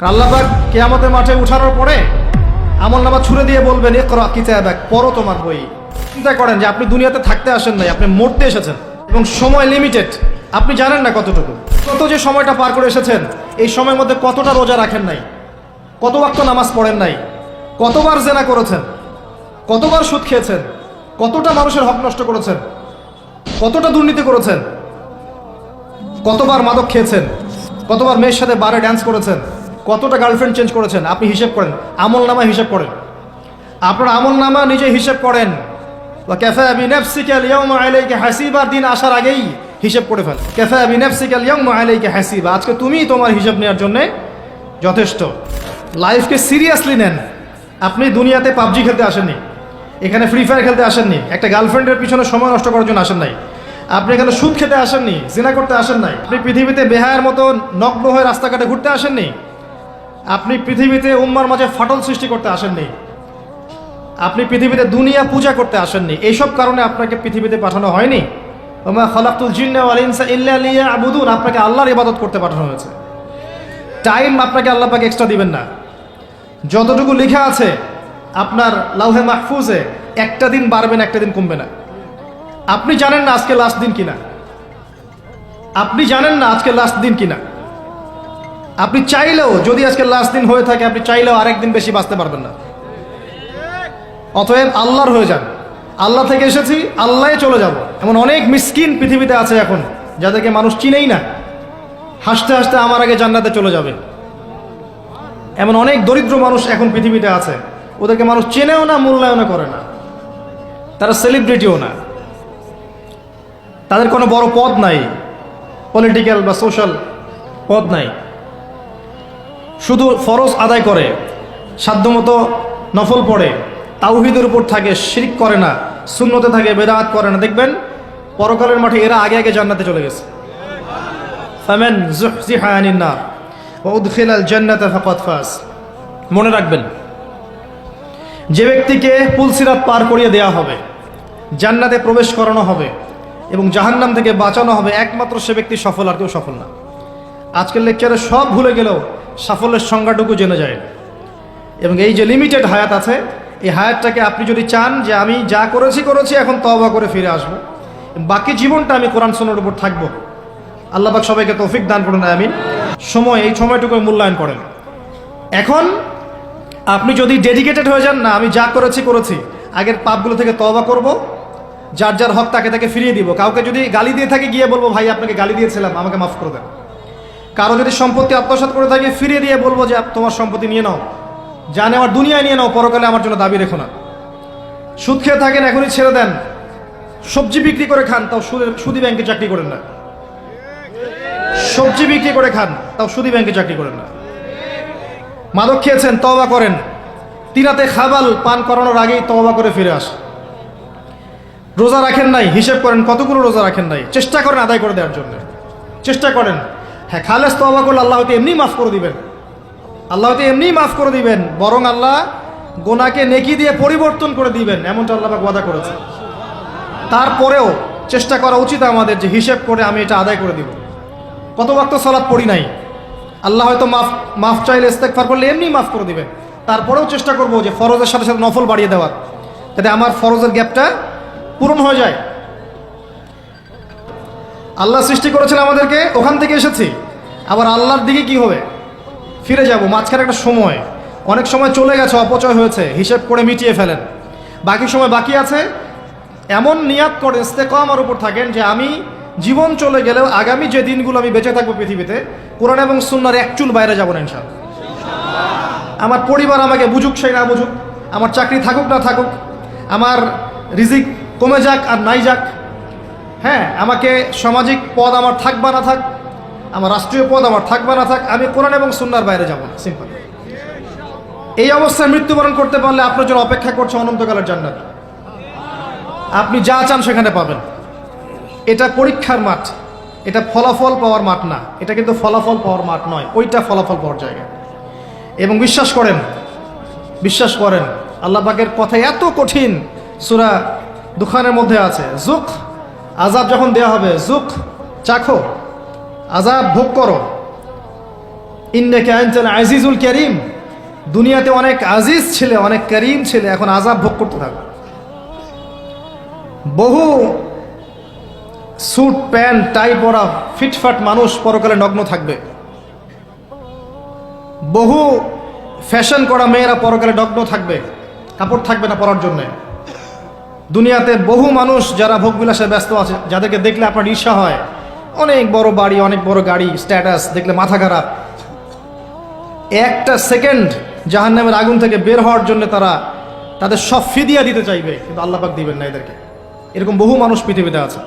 আল্লাহবাক কেয়ামতের মাঠে উঠানোর পরে আমল নামা ছুড়ে দিয়ে বলবেন একরা কিতাবাক, পড়ো তোমার বই। চিন্তা করেন যে আপনি দুনিয়াতে থাকতে আসেন নাই, আপনি মরতে এসেছেন এবং সময় লিমিটেড আপনি জানেন না কতটুকু। কত যে সময়টা পার করে এসেছেন, এই সময়ের মধ্যে কতটা রোজা রাখেন নাই? কত বাক্য নামাজ পড়েন নাই? কতবার জেনা করেছেন? কতবার সুদ খেয়েছেন? কতটা মানুষের হক নষ্ট করেছেন? কতটা দুর্নীতি করেছেন? কতবার মাদক খেয়েছেন? কতবার মেয়ের সাথে বারে ড্যান্স করেছেন? কতটা গার্লফ্রেন্ড চেঞ্জ করেছেন? আপনি হিসেব করেন। আমল নামা হিসেব করেন। আপনার আমল নামা নিজে হিসেব করেন। বা ক্যাফে আবি হাসিবার দিন আসার আগেই হিসেব করে ফেল ক্যাফে আলাইকে হাসিবা। আজকে তুমিই তোমার হিসাব নেওয়ার জন্যে যথেষ্ট। লাইফকে সিরিয়াসলি নেন। আপনি দুনিয়াতে পাবজি খেলতে আসেননি। এখানে ফ্রি ফায়ার খেলতে আসেননি। একটা গার্লফ্রেন্ডের পিছনে সময় নষ্ট করার জন্য আসেন নাই। আপনি এখানে সুদ খেতে আসেননি, জিনা করতে আসেন নাই। আপনি পৃথিবীতে বেহায়ের মতো নগ্ন হয়ে রাস্তাঘাটে ঘুরতে আসেননি। আপনি পৃথিবীতে উম্মার মাঝে ফাটল সৃষ্টি করতে আসেননি। আপনি পৃথিবীতে দুনিয়া পূজা করতে আসেননি। এইসব কারণে আপনাকে পৃথিবীতে পাঠানো হয়নি। লিয়া আবুদুন আপনাকে আল্লাহর ইবাদত করতে পাঠানো হয়েছে। টাইম আপনাকে আল্লাহ পাকে এক্সট্রা দিবেন না। যতটুকু লেখা আছে, আপনার লাউহে মাহফুজে, একটা দিন বাড়বে না, একটা দিন কমবে না। আপনি জানেন না আজকে লাস্ট দিন কিনা। আপনি জানেন না আজকে লাস্ট দিন কিনা। আপনি চাইলেও, যদি আজকে লাস্ট দিন হয়ে থাকে, আপনি চাইলেও আরেকদিন বেশি বাঁচতে পারবেন না। অতএব আল্লাহর হয়ে যান। আল্লাহ থেকে এসেছি, আল্লাহে চলে যাব। এমন অনেক মিসকিন পৃথিবীতে আছে এখন, যাদেরকে মানুষ চিনেই না। হাসতে হাসতে আমার আগে জান্নাতে চলে যাবে। এমন অনেক দরিদ্র মানুষ এখন পৃথিবীতে আছে। ওদেরকে মানুষ চেনেও না, মূল্যায়নও করে না। তারা সেলিব্রিটিও না। তাদের কোনো বড় পদ নাই। পলিটিক্যাল বা সোশ্যাল পদ নাই। শুধু ফরজ আদায় করে, সাধ্যমতো নফল পড়ে, তাওহিদের উপর থাকে, শিরিক করে না শূন্যতে থাকে, বেদাত করে না। দেখবেন, পরকালের মাঠে এরা আগে আগে জান্নাতে চলে গেছে। ফামেন জুহজিহা আনিন নার ওয়া উদখিলাল জান্নাতা ফাকাদ ফাজ। মনে রাখবেন, যে ব্যক্তিকে পুলসিরাত পার করিয়ে দেওয়া হবে, জান্নাতে প্রবেশ করানো হবে এবং জাহান্নাম থেকে বাঁচানো হবে, একমাত্র সে ব্যক্তি সফল আর কেউ সফল না। আজকের লেকচারে সব ভুলে গেলেও সাফল্যের সংজ্ঞাটুকু জেনে যায়। এবং এই যে লিমিটেড হায়াত আছে, এই হায়াতটাকে আপনি যদি চান যে আমি যা করেছি করেছি, এখন তবা করে ফিরে আসব। বাকি জীবনটা আমি কোরআন সোনার উপর থাকব। আল্লাহবাক সবাইকে তৌফিক দান করুন, আমিন। সময়, এই সময়টুকু মূল্যায়ন করেন। এখন আপনি যদি ডেডিকেটেড হয়ে যান, না, আমি যা করেছি করেছি, আগের পাপগুলো থেকে তবা করব, যার যার হক তাকে তাকে ফিরিয়ে দিব। কাউকে যদি গালি দিয়ে থাকে, গিয়ে বলব, ভাই, আপনাকে গালি দিয়েছিলাম, আমাকে মাফ করে দেন। কারও যদি সম্পত্তি আত্মসাৎ করে থাকে, ফিরিয়ে দিয়ে বলব যে তোমার সম্পত্তি নিয়ে নাও। যা নেওয়ার দুনিয়ায় নিয়ে নাও, পরকালে আমার জন্য দাবি রেখো না। সুদ খেয়ে থাকেন, এখনই ছেড়ে দেন। সবজি বিক্রি করে খান, তাও সুদের, সুদি ব্যাংকে চাকরি করেন না। সবজি বিক্রি করে খান, তাও সুদি ব্যাংকে চাকরি করেন না। মাদক খেয়েছেন তবা করেন। তিনাতে খাবাল পান করানোর আগেই তবা করে ফিরে আস। রোজা রাখেন নাই, হিসেব করেন কতগুলো রোজা রাখেন নাই। চেষ্টা করেন আদায় করে দেওয়ার জন্য। চেষ্টা করেন। হ্যাঁ খালেস তওবা করলে আল্লাহ হয়তো এমনি মাফ করে দিবেন। আল্লাহ হয়তো এমনি মাফ করে দিবেন, বরং আল্লাহ গোনাকে নেকি দিয়ে পরিবর্তন করে দিবেন, এমনটা আল্লাহ ওয়াদা করেছে তারপরেও চেষ্টা করা উচিত আমাদের যে হিসেব করে আমি এটা আদায় করে দিব। কত ওয়াক্ত সালাত পড়ি নাই। আল্লাহ হয়তো মাফ মাফ চাইলে ইস্তেকফার করলে এমনি মাফ করে দিবেন। তারপরেও চেষ্টা করব যে ফরজের সাথে সাথে নফল বাড়িয়ে দেওয়ার, যাতে আমার ফরজের গ্যাপটা পূরণ হয়ে যায়। আল্লাহ সৃষ্টি করেছেন আমাদেরকে, ওখান থেকে এসেছি। আবার আল্লাহর দিকে কি হবে? ফিরে যাব, মাঝখানে একটা সময়। অনেক সময় চলে গেছে, অপচয় হয়েছে, হিসেব করে মিটিয়ে ফেলেন। বাকি সময় বাকি আছে। এমন নিয়াত করে ইস্তেকামার উপর থাকেন যে আমি জীবন চলে গেলেও আগামী যে দিনগুলো আমি বেঁচে থাকব পৃথিবীতে, কোরআন এবং সুন্নার এক চুল বাইরে যাব না ইনশাল আমার পরিবার আমাকে বুঝুক সেই না বুঝুক, আমার চাকরি থাকুক, না থাকুক, আমার রিজিক কমে যাক আর নাই যাক হ্যাঁ আমাকে সামাজিক পদ আমার থাকবা না থাক, আমার রাষ্ট্রীয় পদ আমার থাকবা না থাক, আমি কোরআন এবং সুন্নার বাইরে যাব না সিম্পল এই অবস্থায় মৃত্যুবরণ করতে পারলে আপনার জন্য অপেক্ষা করছে অনন্তকালের জান্নাত। আপনি যা চান সেখানে পাবেন। এটা পরীক্ষার মাঠ, এটা ফলাফল পাওয়ার মাঠ না, এটা কিন্তু ফলাফল পাওয়ার মাঠ নয়, ওইটা ফলাফল পাওয়ার জায়গা। এবং বিশ্বাস করেন বিশ্বাস করেন, আল্লাহ পাকের কথা এত কঠিন, সুরা দুখানের মধ্যে আছে জুক আজাব যখন দেয়া হবে, জুক চাখো আজাব ভোগ করো। ইন্নাকে আনচাল আজিজুল করিম। দুনিয়াতে অনেক আজিজ ছেলে, অনেক করিম ছেলে, এখন আজাব ভোগ করতে থাকবে। বহু স্যুট, প্যান্ট, টাই পরা ফিটফাট মানুষ পরকালে নগ্ন থাকবে। বহু ফ্যাশন করা মেয়েরা পরকালে নগ্ন থাকবে। কাপড় থাকবে না পরার জন্যে। দুনিয়াতে বহু মানুষ যারা ভোগবিলাসে ব্যস্ত আছে, যাদেরকে দেখলে আপনার ঈর্ষা হয়। অনেক বড় বাড়ি, অনেক বড় গাড়ি স্ট্যাটাস দেখলে মাথা খারাপ। একটা সেকেন্ড জাহান্নামের আগুন থেকে বের হওয়ার জন্য তারা তাদের সব ফিদিয়া দিতে চাইবে, কিন্তু আল্লাপাক দিবেন না এদেরকে। এরকম বহু মানুষ পৃথিবীতে আছে।